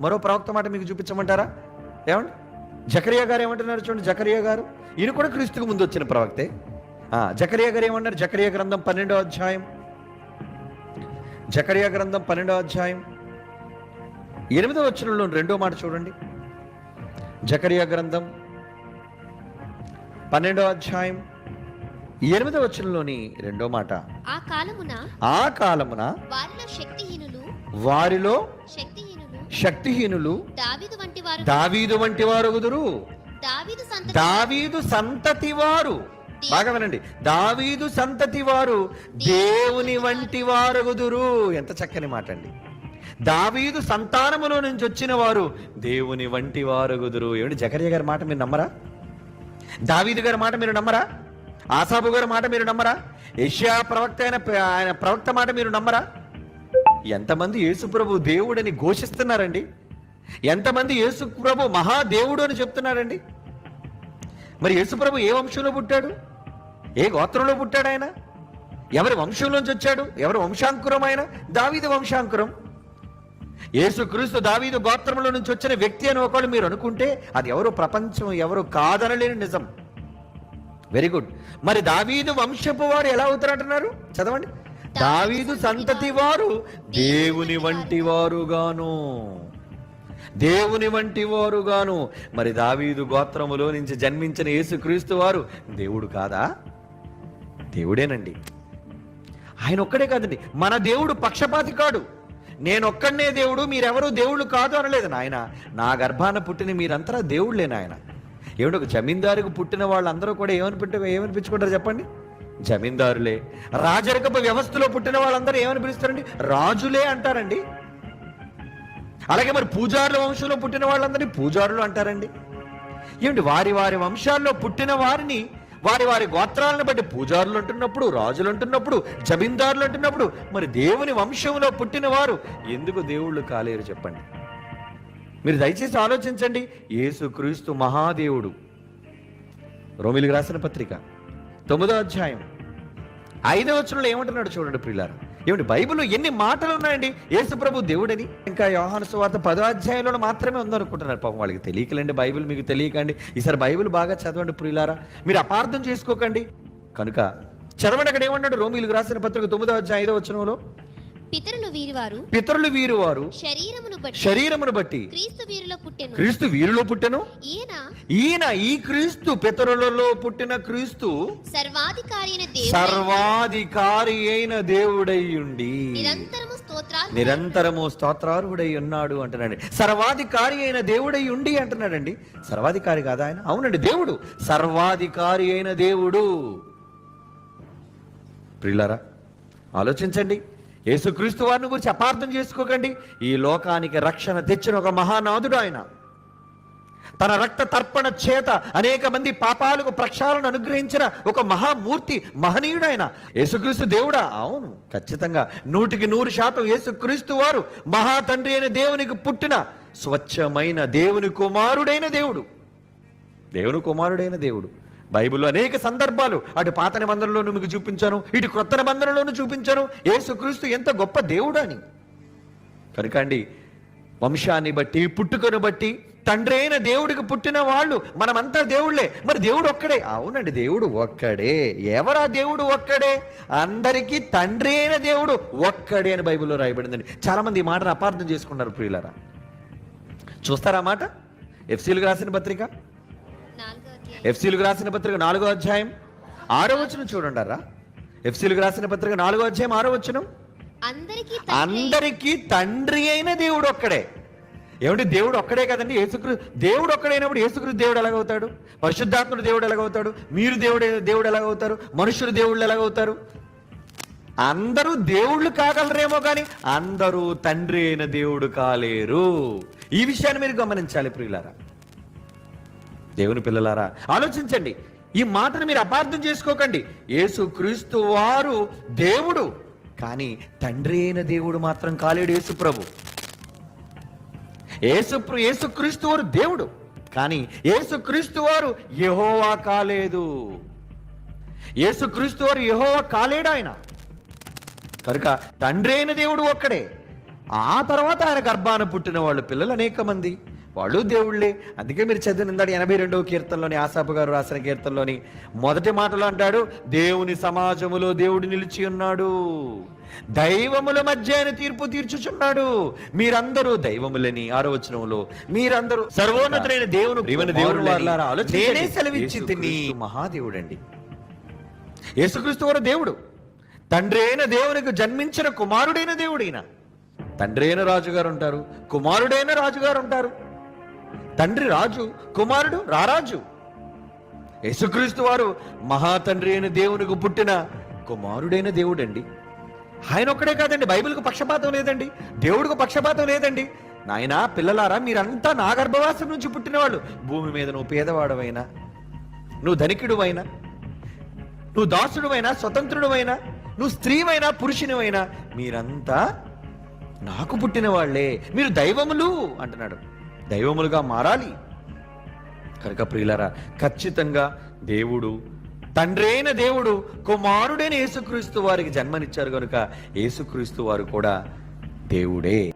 మరో ప్రవక్త మాట మీకు చూపించమంటారా? ఏమండి? జకరియా గారు ఏమంటున్నారు చూడండి జకరియా గారు. ఈయన కూడా క్రీస్తుకు ముందు వచ్చిన ప్రవక్తే. జకరియా గారు ఏమన్నారు? జకరియా గ్రంథం పన్నెండో అధ్యాయం. జకరియా గ్రంథం పన్నెండో అధ్యాయం. ఎనిమిదో వచనంలో రెండో మాట చూడండి. జకరియా గ్రంథం పన్నెండో అధ్యాయం. ఎనిమిదో వచనంలోని రెండో మాట. ఆ కాలమున ఆ కాలమున వారిలో శక్తిహీనులు వారిలో శక్తిహీనులు శక్తిహీనులు దావీదు వంటి వారు దావీదు వంటి వారు కుదురు దావీదు సంతతి దావీదు సంతతి వారు. బాగా వినండి. దావీదు సంతతి వారు దేవుని వంటి వారుగుదురు ఎంత చక్కని మాట అండి. దావీదు సంతానములో నుంచి వచ్చిన వారు దేవుని వంటి వారుగుదురు ఏమిటి జకర్య గారి మాట మీరు నమ్మరా? దావీదు గారి మాట మీరు నమ్మరా? ఆసాబు గారి మాట మీరు నమ్మరా? యెషయా ప్రవక్త అయిన ఆయన ప్రవక్త మాట మీరు నమ్మరా? ఎంతమంది యేసుప్రభు దేవుడని ఘోషిస్తున్నారండి? ఎంతమంది యేసుప్రభు మహాదేవుడు అని చెప్తున్నారండి? మరి యేసుప్రభు ఏ వంశంలో పుట్టాడు? ఏ గోత్రంలో పుట్టాడు ఆయన? ఎవరి వంశంలోంచి వచ్చాడు? ఎవరి వంశాంకురం ఆయన? దావీదు వంశాంకురం. యేసుక్రీస్తు దావీదు గోత్రంలో నుంచి వచ్చిన వ్యక్తి అని ఒకళ్ళు మీరు అనుకుంటే అది ఎవరు ప్రపంచం ఎవరు కాదనలేని నిజం. Very good. మరి దావీదు వంశపు వారు ఎలా అవుతారంటున్నారు? చదవండి. దావీదు సంతతి వారు దేవుని వంటి వారుగాను దేవుని వంటి వారుగాను మరి దావీదు గోత్రములో నుంచి జన్మించిన యేసుక్రీస్తు వారు దేవుడు కాదా? దేవుడేనండి. ఆయన ఒక్కడే కాదండి. మన దేవుడు పక్షపాతి కాడు. నేనొక్కడనే దేవుడు మీరెవరూ దేవుళ్ళు కాదు అనలేదు నాయన. నా గర్భాన పుట్టిన మీరంతా దేవుళ్ళే నాయన. ఏమిటి ఒక జమీందారుకు పుట్టిన వాళ్ళందరూ కూడా ఏమనిపించ ఏమనిపించుకుంటారు చెప్పండి? జమీందారులే. రాజరికపు వ్యవస్థలో పుట్టిన వాళ్ళందరూ ఏమని పిలుస్తారండి? రాజులే అంటారండి. అలాగే మరి పూజారుల వంశంలో పుట్టిన వాళ్ళందరినీ పూజారులు అంటారండి. ఏమిటి వారి వారి వంశాల్లో పుట్టిన వారిని వారి వారి గోత్రాలను బట్టి పూజారులు అంటున్నప్పుడు రాజులు అంటున్నప్పుడు జమీందారులు అంటున్నప్పుడు మరి దేవుని వంశంలో పుట్టిన వారు ఎందుకు దేవుళ్ళు కాలేరు చెప్పండి. మీరు దయచేసి ఆలోచించండి యేసుక్రీస్తు మహాదేవుడు. రోమిలికి రాసిన పత్రిక. తొమ్మిదో అధ్యాయం. ఐదవ వచనంలో ఏమంటున్నాడు చూడండి ప్రియులారా. ఏమిటి బైబిల్లో ఎన్ని మాటలు ఉన్నాయండి యేసు ప్రభు దేవుడని. ఇంకా యోహాను సువార్త పదో అధ్యాయంలో మాత్రమే ఉందనుకుంటున్నారు. పాపం వాళ్ళకి తెలియకలండి బైబిల్ మీకు తెలియకండి. ఈసారి బైబిల్ బాగా చదవండి ప్రియులారా. మీరు అపార్థం చేసుకోకండి. కనుక చదవండి అక్కడ ఏమన్నాడు రోమిలకు రాసిన పత్రిక తొమ్మిదో అధ్యాయం ఐదో వచనంలో. పితరులు వీరివారు. పితరులు వీరు వారు శరీరమును బట్టి. శరీరమును బట్టి. క్రీస్తు వీరిలో పుట్టెను. క్రీస్తు వీరిలో పుట్టెను. ఈయన ఈయన ఈ క్రీస్తు పితరులలో పుట్టిన క్రీస్తు సర్వాధికారి అయిన దేవుడు సర్వాధికారి అయిన దేవుడై ఉండి నిరంతరము స్తోత్రాలు నిరంతరము స్తోత్రార్హుడై ఉన్నాడు అంటున్నాడు సర్వాధికారి అయిన దేవుడై ఉండి అంటున్నాడండి. సర్వాధికారి కాదా ఆయన? అవునండి దేవుడు. సర్వాధికారి అయిన దేవుడు. ప్రియులారా ఆలోచించండి. యేసుక్రీస్తు వారిని గురించి అపార్థం చేసుకోకండి. ఈ లోకానికి రక్షణ తెచ్చిన ఒక మహానాథుడు ఆయన. తన రక్త తర్పణ చేత అనేక మంది పాపాలకు ప్రక్షాళన అనుగ్రహించిన ఒక మహామూర్తి మహనీయుడైన యేసుక్రీస్తు దేవుడా? అవును ఖచ్చితంగా. నూటికి నూరు శాతం యేసుక్రీస్తు వారు మహా తండ్రి అయిన దేవునికి పుట్టిన స్వచ్ఛమైన దేవుని కుమారుడైన దేవుడు. దేవుని కుమారుడైన దేవుడు. బైబిల్లో అనేక సందర్భాలు. అటు పాత నిబంధనలోనూ మీకు చూపించాను ఇటు క్రొత్త నిబంధనలోనూ చూపించాను. ఏసుక్రీస్తు ఎంత గొప్ప దేవుడు అని కనుక అండి వంశాన్ని బట్టి పుట్టుకను బట్టి తండ్రి అయిన దేవుడికి పుట్టిన వాళ్ళు మనమంతా దేవుళ్ళే. మరి దేవుడు ఒక్కడే. అవునండి దేవుడు ఒక్కడే. ఎవరా దేవుడు ఒక్కడే? అందరికీ తండ్రి అయిన దేవుడు ఒక్కడే అని బైబిల్లో రాయబడిందండి. చాలా మంది ఈ మాటను అపార్థం చేసుకున్నారు ప్రియులరా. చూస్తారా మాట? ఎఫ్సీలు రాసిన పత్రిక? ఎఫ్సీలకు రాసిన పత్రిక నాలుగో అధ్యాయం ఆరో వచనం చూడండి ఎఫ్సీలకు రాసిన పత్రిక నాలుగో అధ్యాయం ఆరో వచనం? అందరికీ తండ్రి. అయిన దేవుడు ఒక్కడే. ఏమంటే దేవుడు ఒక్కడే కదండి? యేసుక్రీ దేవుడు ఒక్కడైనప్పుడు యేసుక్రీ దేవుడు ఎలాగవుతాడు? పరిశుద్ధాత్ముడు దేవుడు ఎలాగవుతాడు? మీరు దేవుడు దేవుడు ఎలాగవుతారు? మనుషులు దేవుళ్ళు ఎలాగవుతారు? అందరూ దేవుళ్ళు కాగలరేమో కానీ అందరూ తండ్రి అయిన దేవుడు కాలేరు. ఈ విషయాన్ని మీరు గమనించాలి ప్రియులారా. దేవుని పిల్లలారా ఆలోచించండి. ఈ మాటను మీరు అపార్థం చేసుకోకండి. యేసు క్రీస్తు వారు దేవుడు. కానీ తండ్రి అయిన దేవుడు మాత్రం కాలేడు యేసు ప్రభు. యేసు యేసు క్రీస్తు వారు దేవుడు. కానీ యేసు క్రీస్తు వారు యహోవా కాలేదు. యేసు క్రీస్తు వారు యహోవా కాలేడు ఆయన. కనుక తండ్రి అయిన దేవుడు ఒక్కడే. ఆ తర్వాత ఆయన గర్భాన పుట్టిన వాళ్ళు పిల్లలు అనేక మంది వాళ్ళు దేవుళ్ళే. అందుకే మీరు చదివిన ఇందాక ఎనభై రెండవ కీర్తనలోని ఆసాపు గారు రాసిన కీర్తనలోని మొదటి మాటలో అంటాడు దేవుని సమాజములో దేవుడు నిలిచి ఉన్నాడు. దైవముల మధ్య ఆయన తీర్పు తీర్చుచున్నాడు. మీరందరూ దైవములని. ఆరో వచనంలో మీరందరూ సర్వోన్నతులైన దేవుని దేవుని ఆలోచించండి. నేనే సెలవిచ్చి తిని మహాదేవుడండి. యేసుక్రీస్తు వారు దేవుడు. తండ్రి అయిన దేవునికి జన్మించిన కుమారుడైన దేవుడైన. తండ్రి అయిన రాజుగారు ఉంటారు కుమారుడైన రాజుగారు ఉంటారు. తండ్రి రాజు కుమారుడు రారాజు. యేసుక్రీస్తు వారు మహాతండ్రి అయిన దేవునికి పుట్టిన కుమారుడైన దేవుడండి. ఆయన ఒక్కడే కాదండి బైబిల్కు పక్షపాతం లేదండి దేవుడికి పక్షపాతం లేదండి. నాయనా పిల్లలారా మీరంతా నా గర్భవాసం నుంచి పుట్టినవాళ్ళు. భూమి మీద నువ్వు పేదవాడవైనా నువ్వు ధనికుడువైనా నువ్వు దాసుడువైనా స్వతంత్రుడువైనా నువ్వు స్త్రీవైనా పురుషునివైనా మీరంతా నాకు పుట్టిన వాళ్ళే మీరు దైవములు అంటున్నాడు. దైవములుగా మారాలి. కనుక ప్రియులరా ఖచ్చితంగా దేవుడు తండ్రైన దేవుడు కుమారుడైన యేసుక్రీస్తు వారికి జన్మనిచ్చారు కనుక యేసుక్రీస్తు వారు కూడా దేవుడే.